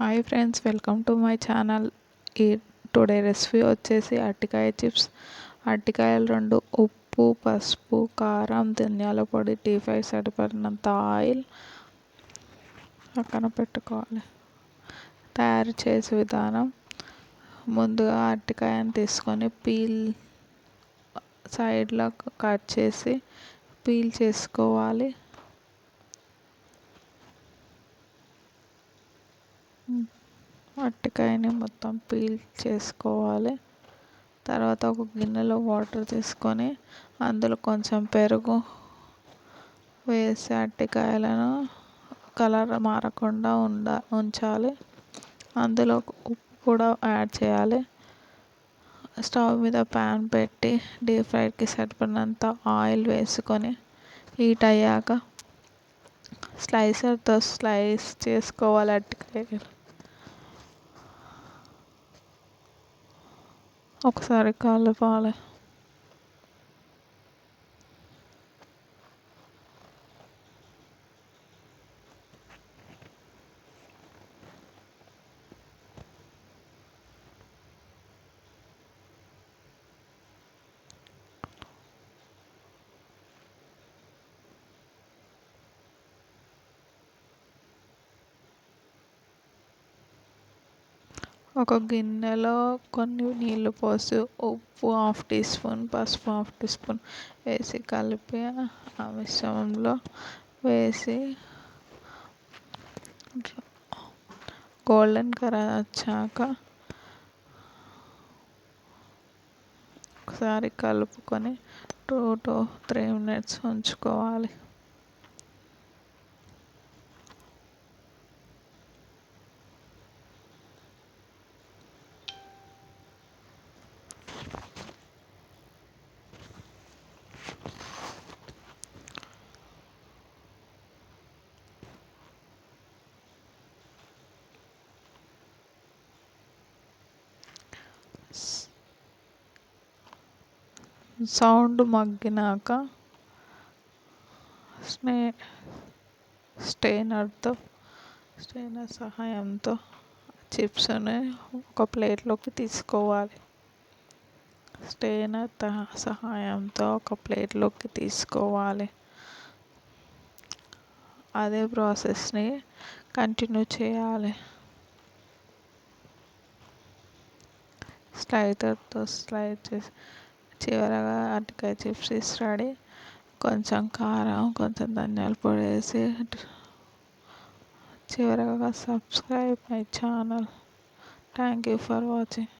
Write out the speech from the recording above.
Hi friends welcome to my channel ఈ today recipe వచ్చేసి అరటికాయ చిప్స్ అరటికాయలు రెండు ఉప్పు పసుపు కారం ధనియాల పొడి టీ ఫైవ్ సరిపడినంత ఆయిల్ పక్కన పెట్టుకోవాలి. తయారు చేసే విధానం ముందుగా అరటికాయని తీసుకొని పీల్ సైడ్లో కట్ చేసి పీల్ చేసుకోవాలి. అరటికాయని మొత్తం పీల్ చేసుకోవాలి. తర్వాత ఒక గిన్నెలో వాటర్ తీసుకొని అందులో కొంచెం పెరుగు వేసి అరటికాయలను కలర్ మారకుండా ఉండ ఉంచాలి. అందులో ఉప్పు కూడా యాడ్ చేయాలి. స్టవ్ మీద ప్యాన్ పెట్టి డీప్ ఫ్రైకి సరిపడినంత ఆయిల్ వేసుకొని హీట్ అయ్యాక స్లైసర్తో స్లైస్ చేసుకోవాలి అరటికాయలు ఒకసారి కలపాలి ఒక గిన్నెలో కొన్ని నీళ్ళు పోసి ఉప్పు హాఫ్ టీ స్పూన్ పసుపు హాఫ్ టీ స్పూన్ వేసి కలిపి ఆ మిశ్రమంలో వేసి గోల్డెన్ కలర్ వచ్చాక ఒకసారి కలుపుకొని టూ టు త్రీ మినిట్స్ ఉంచుకోవాలి. సౌండ్ మగ్గినాక స్నే స్టెయినర్తో స్టెయినర్ సహాయంతో చిప్స్ని ఒక ప్లేట్లోకి తీసుకోవాలి. స్టెయినర్ సహాయంతో ఒక ప్లేట్లోకి తీసుకోవాలి. అదే ప్రాసెస్ని కంటిన్యూ చేయాలి. స్లైడర్తో స్లైడ్ చేసి చివరగా అరటికాయ చిప్స్ రెడీ కొంచెం కారం కొంచెం ధనియాల పొడి వేసి చివరగా subscribe my channel thank you for watching